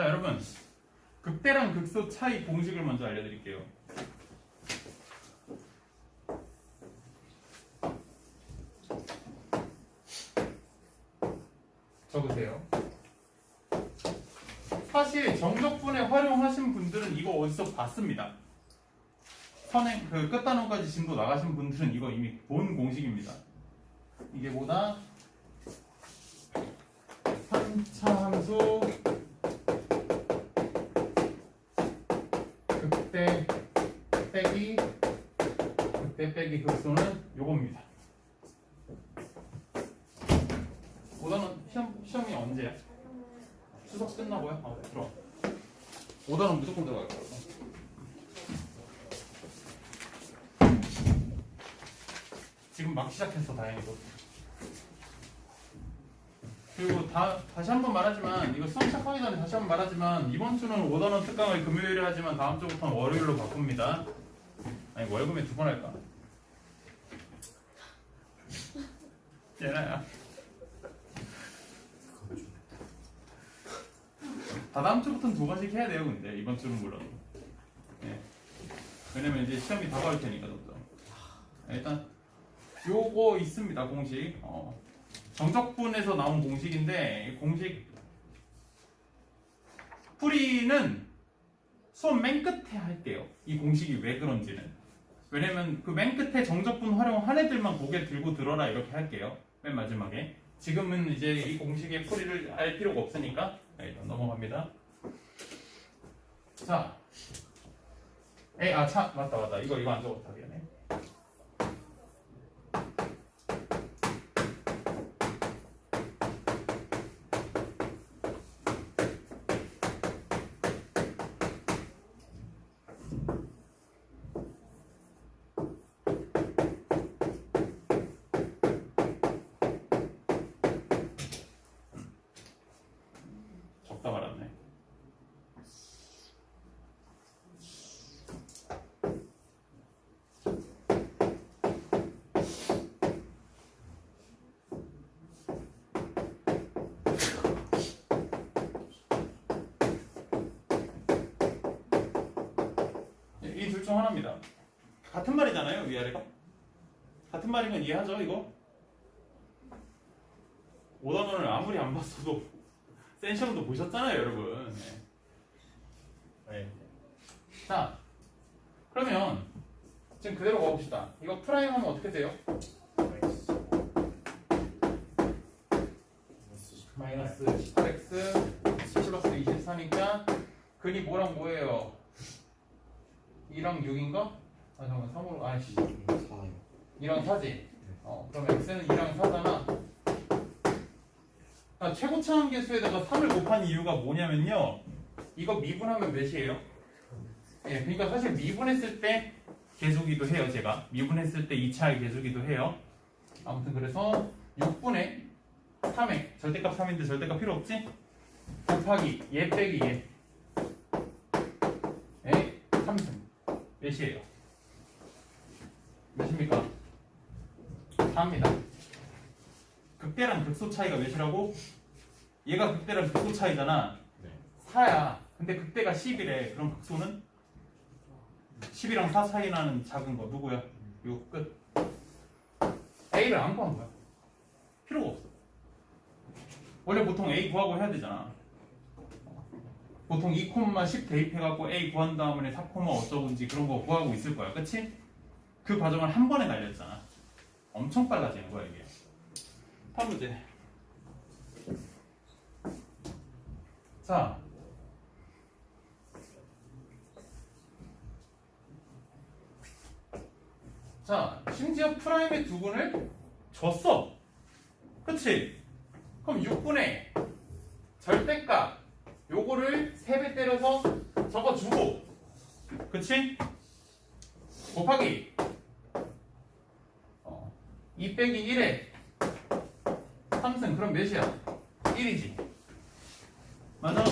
자 여러분 극대랑 극소 차이 공식을 먼저 알려드릴게요. 적으세요. 사실 정적분에 활용하신 분들은 이거 어디서 봤습니다. 선행 그 끝단원까지 진도 나가신 분들은 이거 이미 본 공식입니다. 이게 뭐다? 한차함수 극대 빼기 극대 빼기 극소는 요겁니다. 오단은 시험 시험이 언제야? 추석 끝나고요? 아, 네, 들어. 오단은 무조건 들어갈 거야. 지금 막 시작했어 다행히도. 그리고 다, 다시 한 번 말하지만 이거 수업 시작하기 전에 다시 한 번 말하지만 이번 주는 5단원 특강을 금요일에 하지만 다음 주부터는 월요일로 바꿉니다. 아니 월급에 두 번 할까? 얘나야. 다 다음 주부터는 두 번씩 해야 돼요 근데 이번 주는 물론. 예. 왜냐면 이제 시험이 다가올 테니까 점점. 일단 요거 있습니다 공식. 어. 정적분에서 나온 공식인데 이 공식 풀이는 수업 맨 끝에 할게요. 이 공식이 왜 그런지는. 왜냐면 그 맨 끝에 정적분 활용한 애들만 고개 들고 들어라 이렇게 할게요. 맨 마지막에. 지금은 이제 이 공식의 풀이를 알 필요가 없으니까 네, 일단 넘어갑니다. 자. 에이, 아, 참, 맞다, 맞다. 이거, 이거 안 적었다, 미안해. 중 하나입니다. 같은 말이잖아요, 위아래가. 같은 건 이해하죠, 이거? 오단원을 아무리 안 봤어도 센 시험도 보셨잖아요, 여러분. 네. 네. 자, 그러면 지금 그대로 가봅시다. 이거 프라임 하면 어떻게 돼요? 마이너스 18x 플러스 24니까 근이 뭐랑 뭐예요? 2랑 6인가? 아 잠깐만 3으로 아이씨 2랑 4지? 어 그럼 x는 2랑 4잖아 아, 최고차항 계수에다가 3을 곱한 이유가 뭐냐면요 이거 미분하면 몇이에요? 예, 그러니까 사실 미분했을 때 계수기도 해요 제가 미분했을 때 2차의 계수기도 해요 아무튼 그래서 6분의 3에 절대값 3인데 절대값 필요 없지? 곱하기 얘 빼기 얘 에, 3승 몇이에요? 몇입니까? 4입니다 극대랑 극소 차이가 몇이라고? 얘가 극대랑 극소 차이잖아 4야 근데 극대가 10이래 그럼 극소는? 10이랑 4 차이 나는 작은 거 누구야? 이거 끝 A를 안 구한 거야 필요가 없어 원래 보통 A 구하고 해야 되잖아 보통 2,10 대입해갖고 A 구한 다음에 4, 어쩌고인지 그런 거 구하고 있을 거야 그치? 그 과정을 한 번에 날렸잖아 엄청 빨라지는 거야 이게 다음 문제 자 자, 심지어 프라임의 두분을 줬어. 그치? 그럼 6분의 절대값 요거를 3배 때려서 적어주고 그치? 곱하기 어, 2 빼기 1에 3승 그럼 몇이야? 1이지 맞아?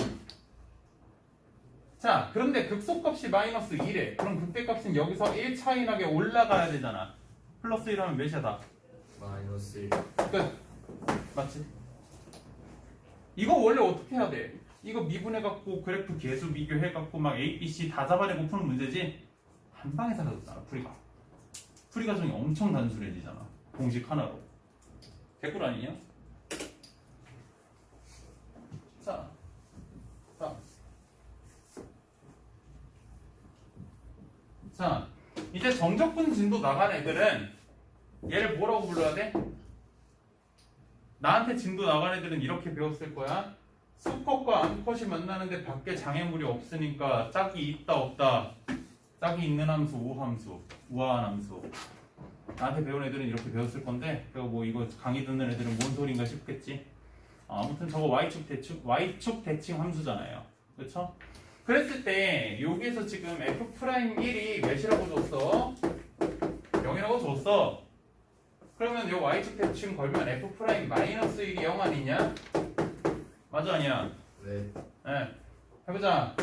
자 그런데 극소값이 마이너스 1에 그럼 극대값은 여기서 1 차이 나게 올라가야 되잖아 플러스 1 하면 몇이야 다? 마이너스 1끝 맞지? 이거 원래 어떻게 해야 돼? 이거 미분해갖고 그래프 계수 비교해갖고 막 A, B, C 다 잡아내고 푸는 문제지 한 방에 사라졌잖아 풀이가 풀이 과정이 엄청 단순해지잖아 공식 하나로 개꿀 아니냐? 자, 자, 자 이제 정적분 진도 나간 애들은 얘를 뭐라고 불러야 돼? 나한테 진도 나간 애들은 이렇게 배웠을 거야. 수컷과 암컷이 만나는데 밖에 장애물이 없으니까 짝이 있다 없다. 짝이 있는 함수, 우함수, 우아한 함수. 나한테 배운 애들은 이렇게 배웠을 건데, 그거 뭐 이거 강의 듣는 애들은 뭔 소린가 싶겠지. 어, 아무튼 저거 y축 대칭, y축 대칭 함수잖아요. 그렇죠? 그랬을 때 여기에서 지금 f 프라임 1이 몇이라고 줬어? 0이라고 줬어. 그러면 요 y축 대칭 걸면 f 프라임 마이너스 1이 0 아니냐? 맞아 아니야? 네. 예. 해보자.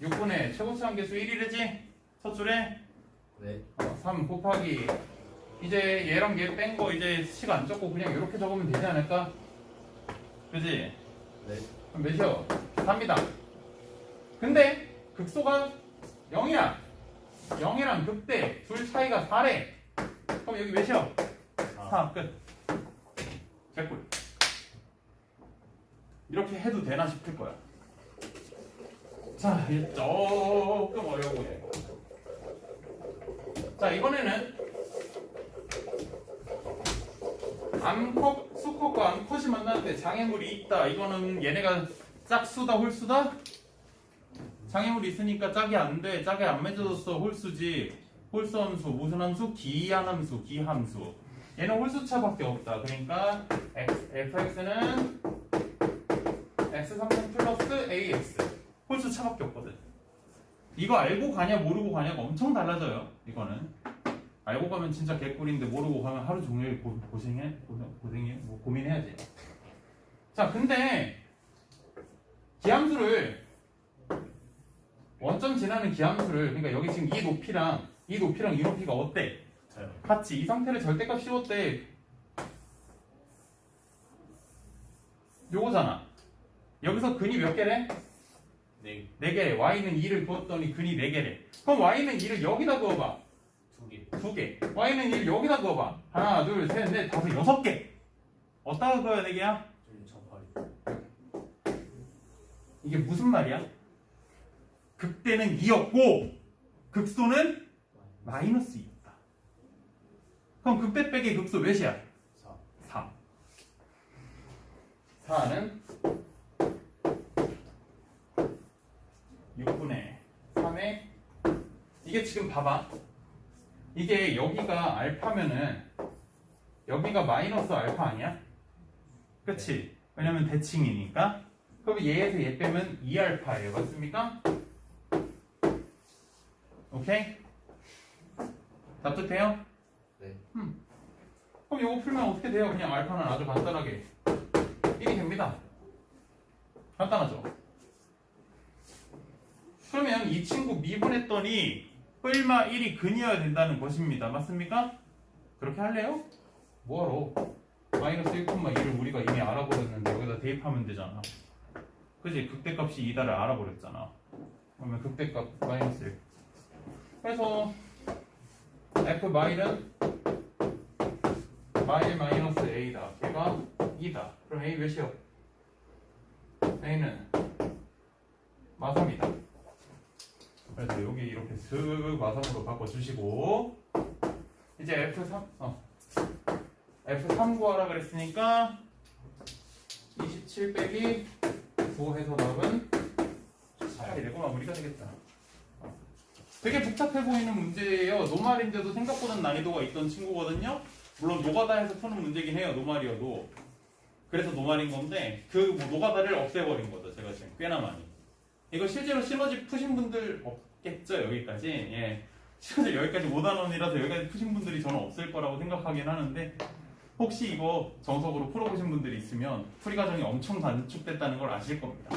6분의 최고치 한계수 1이래지? 첫 줄에 네. 어, 3 곱하기 이제 얘랑 얘 뺀 거 이제 식안 적고 그냥 이렇게 적으면 되지 않을까? 그지? 네. 그럼 몇이요? 3이다. 근데 극소가 0이야. 0이랑 극대 둘 차이가 4래. 그럼 여기 몇이요? 4 끝. 개꿀. 이렇게 해도 되나 싶을 거야. 자, 이제 조금 어려워 보여. 자, 이번에는 암컷, 수컷과 암컷이 만나는데 장애물이 있다. 이거는 얘네가 짝수다, 홀수다? 장애물이 있으니까 짝이 안 돼. 짝이 안 맺어졌어. 홀수지. 홀수 함수, 무슨 함수? 기한 함수, 기함수. 얘는 홀수차밖에 없다. 그러니까 x, fx는 x3 플러스 ax. 홀수 차밖에 없거든. 이거 알고 가냐 모르고 가냐가 엄청 달라져요. 이거는 알고 가면 진짜 개꿀인데 모르고 가면 하루 종일 고, 고생해 고생, 고생해 뭐 고민해야지. 자 근데 기함수를 원점 지나는 기함수를 그러니까 여기 지금 이 높이랑 이 높이랑 이 높이가 어때? 같이 이 상태를 절대값 씌웠대. 요거잖아. 여기서 근이 몇 개래? 네. 4개. y는 2를 부었더니 근이 4개래. 그럼 y는 2를 여기다 그어봐. 두 개. 2개. y는 2를 여기다 그어봐. 하나, 둘, 셋, 넷, 다섯, 여섯 개. 어디다가 그어야 4개야? 저기 전파리. 이게 무슨 말이야? 극대는 2였고 극소는 마이너스 2였다. 그럼 극대 빼기 극소 몇이야? 사. 3. 4는 6분의 3에 이게 지금 봐봐. 이게 여기가 알파면은 여기가 마이너스 알파 아니야? 그치? 왜냐면 대칭이니까. 그럼 얘에서 얘 빼면 2알파예요. 맞습니까? 오케이? 납득돼요? 네. 그럼 이거 풀면 어떻게 돼요? 그냥 알파는 아주 간단하게 1이 됩니다. 간단하죠? 그러면 이 친구 미분했더니 뿔마 1이 근이어야 된다는 것입니다. 맞습니까? 그렇게 할래요? 뭐하러? 마이너스 1,2를 우리가 이미 알아버렸는데 여기다 대입하면 되잖아. 그지? 극대값이 2다를 알아버렸잖아. 그러면 극대값 마이너스 1. 그래서 f 마일은 마일 마이너스 a다. 걔가 2다. 그럼 a 몇이요? a는 마삼이다. 그래서 여기 이렇게 슥 마삼으로 바꿔주시고 이제 f3 어 f3 구하라 그랬으니까 27 빼기 9 해서 답은 4이 되고 마무리가 되겠다. 어. 되게 복잡해 보이는 문제예요. 노말인데도 생각보다 난이도가 있던 친구거든요. 물론 노가다에서 푸는 문제긴 해요. 노말이어도. 그래서 노말인 건데 그뭐 노가다를 없애버린 거죠. 제가 지금 꽤나 많이. 이거 실제로 시너지 푸신 분들 없 겠죠. 여기까지. 예. 시너지 여기까지 5단원이라서 여기까지 푸신 분들이 저는 없을 거라고 생각하긴 하는데 혹시 이거 정석으로 풀어보신 분들이 있으면 풀이 과정이 엄청 단축됐다는 걸 아실 겁니다.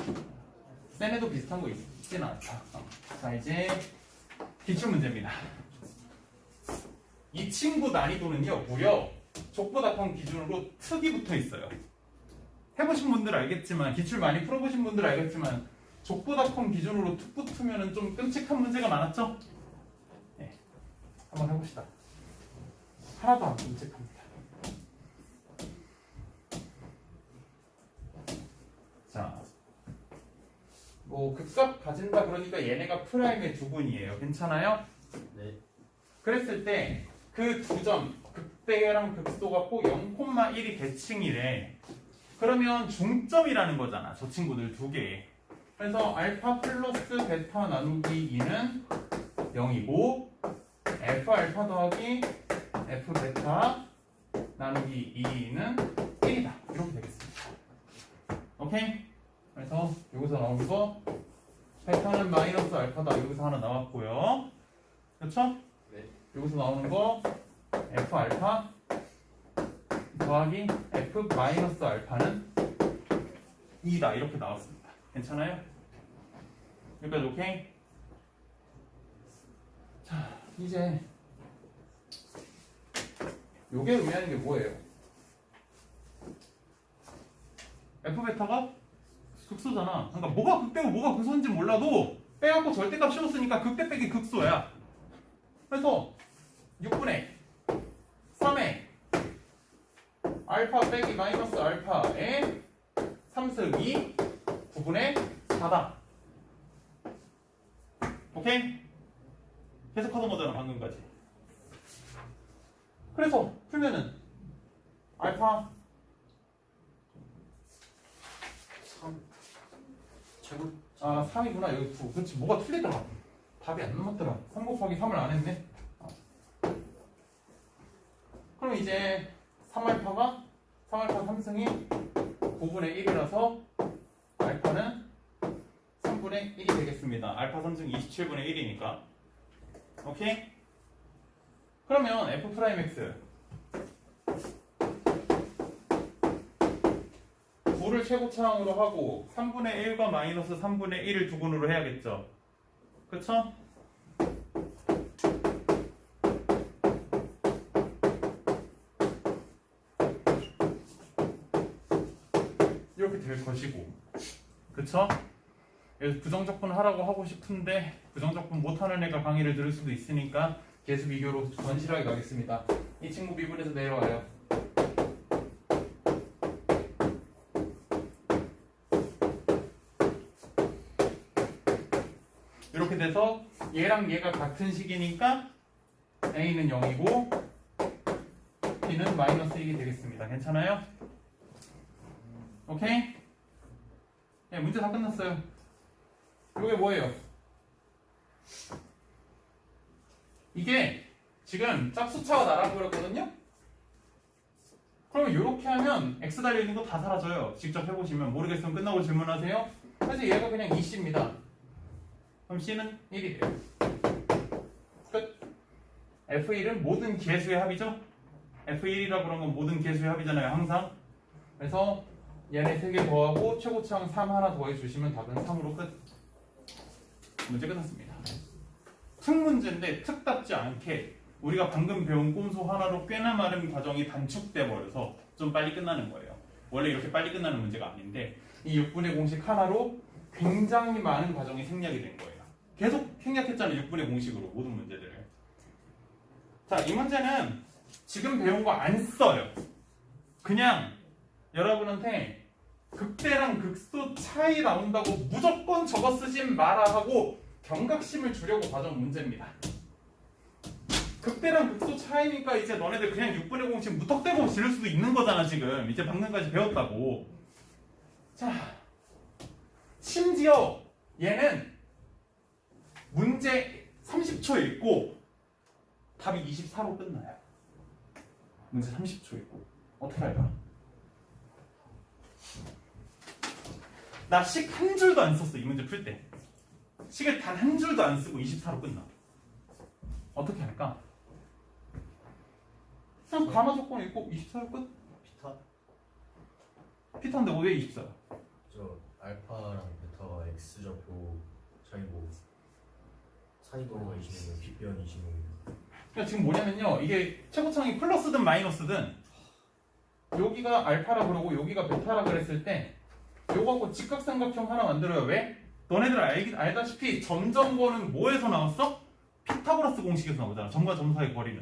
센 애도 비슷한 거 있진 않다. 어. 자 이제 기출 문제입니다. 이 친구 난이도는요 무려 족보다평 기준으로 특이 붙어 있어요. 해보신 분들 알겠지만 기출 많이 풀어보신 분들 알겠지만 족보닷컴 기준으로 툭 붙으면 좀 끔찍한 문제가 많았죠? 네, 한번 해봅시다. 하나도 안 끔찍합니다. 자, 뭐 극값 가진다 그러니까 얘네가 프라임의 두분이에요. 괜찮아요? 네. 그랬을 때 그 두 점 극대랑 극소가 꼭 0,1이 대칭이래. 그러면 중점이라는 거잖아. 저 친구들 두 개. 그래서 알파 플러스 베타 나누기 2는 0이고 F 알파 더하기 F 베타 나누기 2는 1이다. 이렇게 되겠습니다. 오케이? 그래서 여기서 나온 거 베타는 마이너스 알파다. 여기서 하나 나왔고요. 그렇죠? 네. 여기서 나오는 거 F 알파 더하기 F 마이너스 알파는 2다 이렇게 나왔습니다. 괜찮아요? 여기까지 오케이? 자 이제 요게 의미하는 게 뭐예요? F 베타가 극소잖아. 그러니까 뭐가 극대고 뭐가 극소인지 몰라도 빼갖고 절대값 씌웠으니까 극대 빼기 극소야. 그래서 6분의 3의 알파 빼기 마이너스 알파의 3승이 9분의 4다. 오케이? 계속 하던 거잖아 방금까지. 그래서 풀면은 알파 3 제곱 아 3이구나 여기 9 그렇지 뭐가 틀리더라 답이 안 남았더라 3 곱하기 3을 안 했네 어. 그럼 이제 3알파가 3알파 3승이 9분의 1이라서 알파는 3분의 1이 되겠습니다 알파 3승 27분의 1이니까 오케이? 그러면 f 프라임 x 9를 최고차항으로 하고 3분의 1과 마이너스 3분의 1을 두근으로 해야겠죠. 그쵸? 이렇게 될 것이고 그쵸? 그래서 부정적분 하라고 하고 싶은데 부정적분 못하는 애가 강의를 들을 수도 있으니까 계수 비교로 건실하게 가겠습니다. 이 친구 미분에서 내려와요. 이렇게 돼서 얘랑 얘가 같은 식이니까 a는 0이고 b는 마이너스 1이 되겠습니다. 괜찮아요? 오케이? 네, 문제 다 끝났어요. 이게 뭐예요? 이게 지금 짝수차가 나라고 그랬거든요? 그러면 이렇게 하면 x 달려있는 거 다 사라져요. 직접 해보시면 모르겠으면 끝나고 질문하세요. 사실 얘가 그냥 2c입니다. 그럼 C는 1이 돼요. 끝. F1은 모든 개수의 합이죠? F1이라고 그런 건 모든 개수의 합이잖아요, 항상. 그래서 얘네 3개 더하고 최고차항 3 하나 더해 주시면 답은 3으로 끝. 문제 끝났습니다. 특 문제인데 특답지 않게 우리가 방금 배운 꼼수 하나로 꽤나 많은 과정이 단축돼 버려서 좀 빨리 끝나는 거예요. 원래 이렇게 빨리 끝나는 문제가 아닌데 이 6분의 공식 하나로 굉장히 많은 과정이 생략이 된 거예요. 계속 생략했잖아요. 6분의 공식으로 모든 문제들을. 자, 이 문제는 지금 배운 거안 써요. 그냥 여러분한테 극대랑 극소 차이 나온다고 무조건 저거 쓰진 마라 하고 경각심을 주려고 가져온 문제입니다. 극대랑 극소 차이니까 이제 너네들 그냥 6분의 공식 무턱대고 지를 수도 있는 거잖아 지금. 이제 방금까지 배웠다고. 자 심지어 얘는 문제 30초 읽고 답이 24로 끝나요. 문제 30초 읽고. 어떻게 할까? 나 식 한 줄도 안 썼어 이 문제 풀때 식을 단 한 줄도 안 쓰고 24로 끝나 어떻게 할까? 그냥 가마 조건 읽고 24로 끝? 피타 피타인데 왜 24야? 저 알파랑 베타가 x 좌표 차이고 사이거리가 20이면 빗변 20이면 그러니까 지금 뭐냐면요 이게 최고창이 플러스든 마이너스든 여기가 알파라 그러고 여기가 베타라 그랬을 때 요거하고 직각삼각형 하나 만들어요. 왜? 너네들 알, 알다시피 점점거는 뭐에서 나왔어? 피타고라스 공식에서 나오잖아. 점과 점 사이 거리는.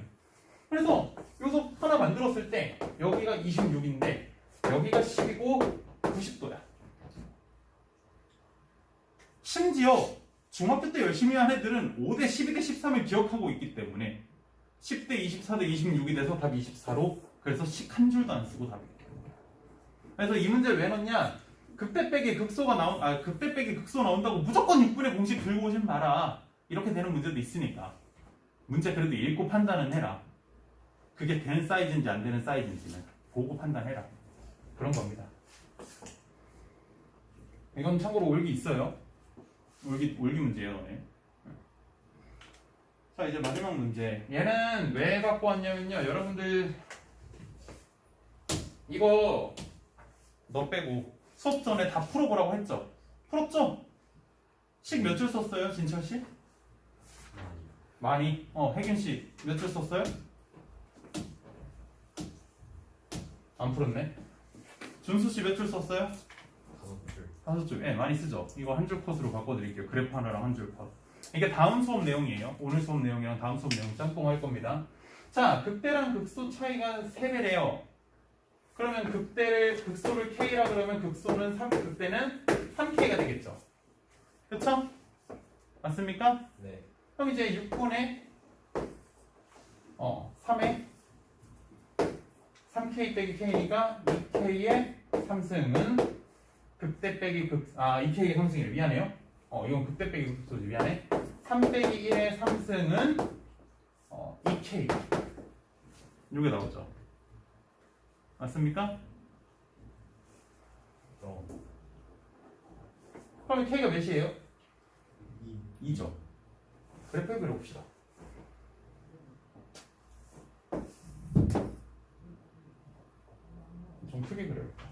그래서 여기서 하나 만들었을 때 여기가 26인데 여기가 10이고 90도야. 심지어 중학교 때 열심히 한 애들은 5대 12대 13을 기억하고 있기 때문에 10대 24대 26이 돼서 답 24로 그래서 식 한 줄도 안 쓰고 답이 그래서 이 문제를 왜 넣냐 극대 빼기 극소가 나온 아 극대 빼기 극소 나온다고 무조건 6분의 공식 들고 오진 마라. 이렇게 되는 문제도 있으니까. 문제 그래도 읽고 판단은 해라. 그게 되는 사이즈인지 안 되는 사이즈인지는 보고 판단해라. 그런 겁니다. 이건 참고로 올기 있어요. 올기 올기 문제예요 너네 자 이제 마지막 문제. 얘는 왜 갖고 왔냐면요. 여러분들 이거 너 빼고 수업 전에 다 풀어보라고 했죠 풀었죠? 식 몇 줄 썼어요 진철 씨? 많이 어 혜균 씨 몇 줄 썼어요? 안 풀었네 준수 씨 몇 줄 썼어요? 다섯 줄. 다섯 줄, 예, 많이 쓰죠. 이거 한 줄 컷으로 바꿔드릴게요. 그래프 하나랑 한 줄 컷. 이게 다음 수업 내용이에요. 오늘 수업 내용이랑 다음 수업 내용 짬뽕 할 겁니다. 자, 극대랑 극소 차이가 3배래요. 그러면 극대를, 극소를 K라 그러면 극소는 3, 극대는 3K가 되겠죠. 그쵸? 맞습니까? 네. 그럼 이제 6분의 어, 3에 3K 빼기 K니까 2K의 3승은 극대 빼기 극, 아, 2K의 3승이래. 미안해요. 어, 이건 극대 빼기 극소지. 미안해. 3 빼기 1의 3승은 어, 2K. 요게 나오죠. 맞습니까? 어. 그러면 K가 몇이에요? 이. 2죠. 그래프를 그려봅시다. 좀 크게 그려야겠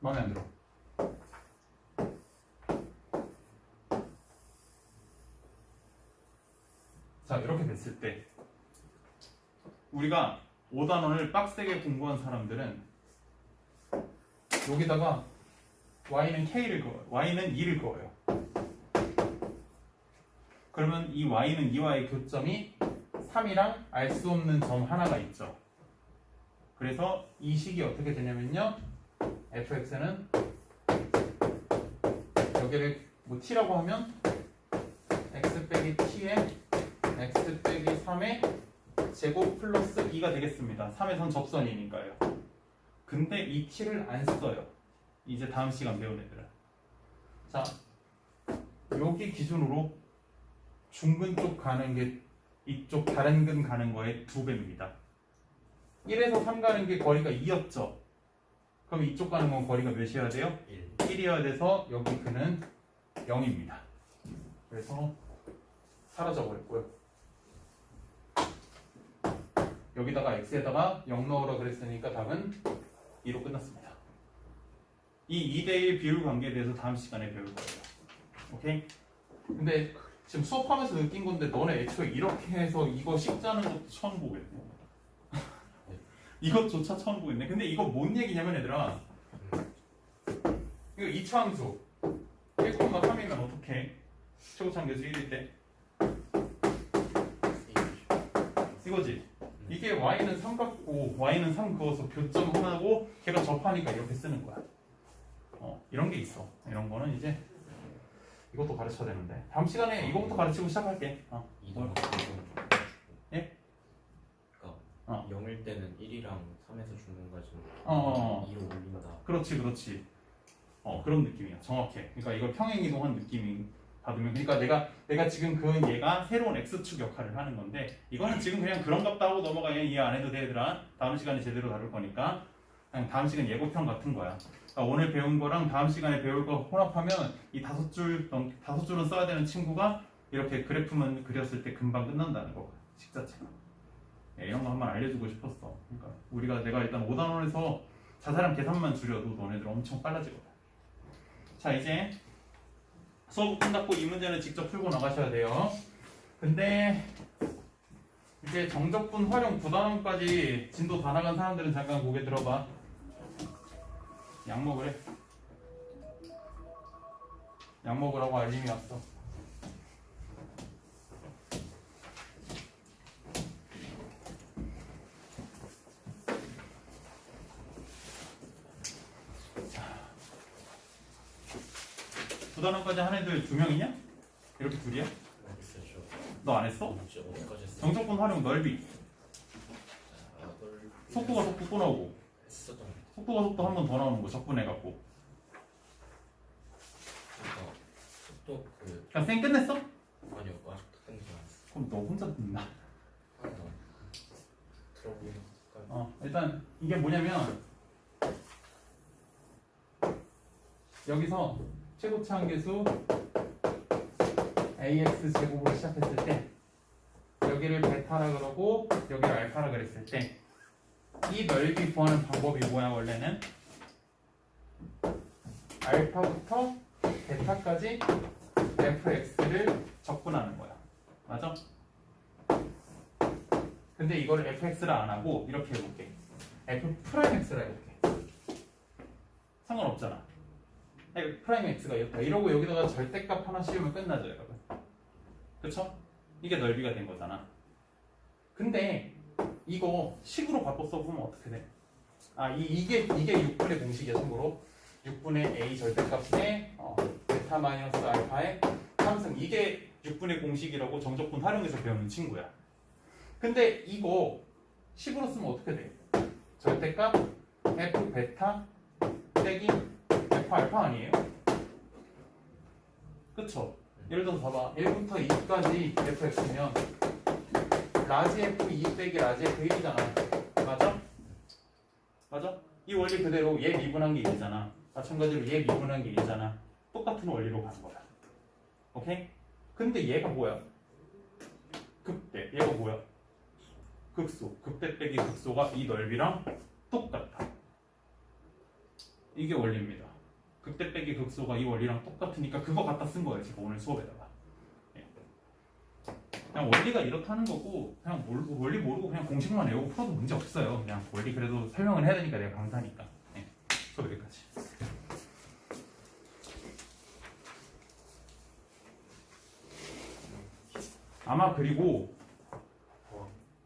마음에 안 들어. 자, 이렇게 됐을 때 우리가 5단원을 빡세게 공부한 사람들은 여기다가 y는 k를 그어요. y는 2를 그어요. 그러면 이 y는 2와의 교점이 3이랑 알 수 없는 점 하나가 있죠. 그래서 이 식이 어떻게 되냐면요. Fx는 여기를 뭐 t라고 하면 x 빼기 t에 x 빼기 3의 제곱 플러스 2가 되겠습니다. 3에선 접선이니까요. 근데 이 t를 안 써요. 이제 다음 시간 배운 애들은. 자, 여기 기준으로 중근 쪽 가는 게 이쪽 다른 근 가는 거의 두 배입니다. 1에서 3 가는 게 거리가 2였죠. 그럼 이쪽 가는 건 거리가 몇이어야 돼요? 1. 1이어야 돼서 여기 그는 0입니다. 그래서 사라져 버렸고요. 여기다가 x에다가 0 넣으라 그랬으니까 답은 2로 끝났습니다. 이 2대1 비율 관계에 대해서 다음 시간에 배울 거예요. 오케이? 근데 지금 수업하면서 느낀 건데 너네 애초에 이렇게 해서 이거 식자는 것도 처음 보겠네. 이것조차 처음 보겠네. 근데 이거 뭔 얘기냐면 얘들아 이거 이차함수 1,3이면 어떻게? 최고차함계수 1일 때 이거지. 이게 y는 3 같고 y는 3 그어서 교점 하나고 걔가 접하니까 이렇게 쓰는 거야. 어 이런 게 있어. 이런 거는 이제 이것도 가르쳐야 되는데 다음 시간에 이거부터 가르치고 시작할게. 어. 이동. 예? 그러니까 어. 0일 때는 1이랑 3에서 주는 거지. 어, 어, 어. 2로 올린다. 그렇지, 그렇지. 어 그런 느낌이야. 정확해. 그러니까 이걸 평행 이동한 느낌이 받으면 그러니까 내가 내가 지금 그 얘가 새로운 x축 역할을 하는 건데 이거는 지금 그냥 그런 같다 하고 넘어가 얘 이해 안 해도 돼 얘들아. 다음 시간에 제대로 다룰 거니까 그냥 다음 시간 예고편 같은 거야. 자, 오늘 배운 거랑 다음 시간에 배울 거 혼합하면 이 다섯 줄넘 다섯 줄은 써야 되는 친구가 이렇게 그래프만 그렸을 때 금방 끝난다는 거 식자체가 예, 이런 거 한번 알려주고 싶었어. 그러니까 우리가 내가 일단 5단원에서 자세한 계산만 줄여도 너네들 엄청 빨라지거든. 자 이제 수업 끝났고 이 문제는 직접 풀고 나가셔야 돼요. 근데 이제 정적분 활용 9단원까지 진도 다 나간 사람들은 잠깐 고개 들어봐. 약 먹으래. 약 먹으라고 알림이 왔어. 두 단원까지 한 애들 두 명이냐? 이렇게 둘이야? 너 안 했어? 정적분 활용 넓이. 속도가 속도 또 나오고. 속도가 속도 한 번 더 나오는 거 적분해갖고. 그냥 쌩 끝냈어? 아니요 아직도 끝내지 않았어요. 그럼 너 혼자 듣나? 할까요? 어, 일단 이게 뭐냐면 여기서 최고치 한계수 ax 제곱으로 시작했을 때 여기를 베타라 그러고 여기를 알파라 그랬을 때 이 넓이 구하는 방법이 뭐야 원래는 알파부터 베타까지 fx를 적분하는 거야 맞아? 근데 이걸 fx를 안 하고 이렇게 해볼게. f 프라임 x라 해볼게. 상관없잖아. 프라임 x가 이렇다. 이러고 여기다가 절대값 하나 씌우면 끝나죠, 여러분. 그쵸? 이게 넓이가 된 거잖아. 근데 이거 식으로 바꿔 써보면 어떻게 돼? 아, 이, 이게 이게 6분의 공식이야, 참고로. 6분의 a 절대값에 어, 베타 마이너스 알파의 3승. 이게 6분의 공식이라고 정적분 활용해서 배우는 친구야. 근데 이거 식으로 쓰면 어떻게 돼? 절대값 f 베타 빼기 f 알파 아니에요? 그쵸? 예를 들어서 봐봐 1부터 2까지 fx면 라지 f 2 빼기 라지 f 1이잖아 맞아? 맞아? 이 원리 그대로 얘 미분한 게 1이잖아 마찬가지로 얘 미분한 게 1이잖아 똑같은 원리로 가는 거야 오케이? 근데 얘가 뭐야? 극대 얘가 뭐야? 극소, 극대 빼기 극소가 이 넓이랑 똑같다. 이게 원리입니다. 극대 빼기 극소가 이 원리랑 똑같으니까 그거 갖다 쓴 거예요, 제가 오늘 수업에다가. 예. 그냥 원리가 이렇다는 거고, 그냥 몰- 원리 모르고 그냥 공식만 외우고 풀어도 문제 없어요. 그냥 원리 그래도 설명을 해야 되니까 내가 강사니까. 예. 수업 여기까지. 아마 그리고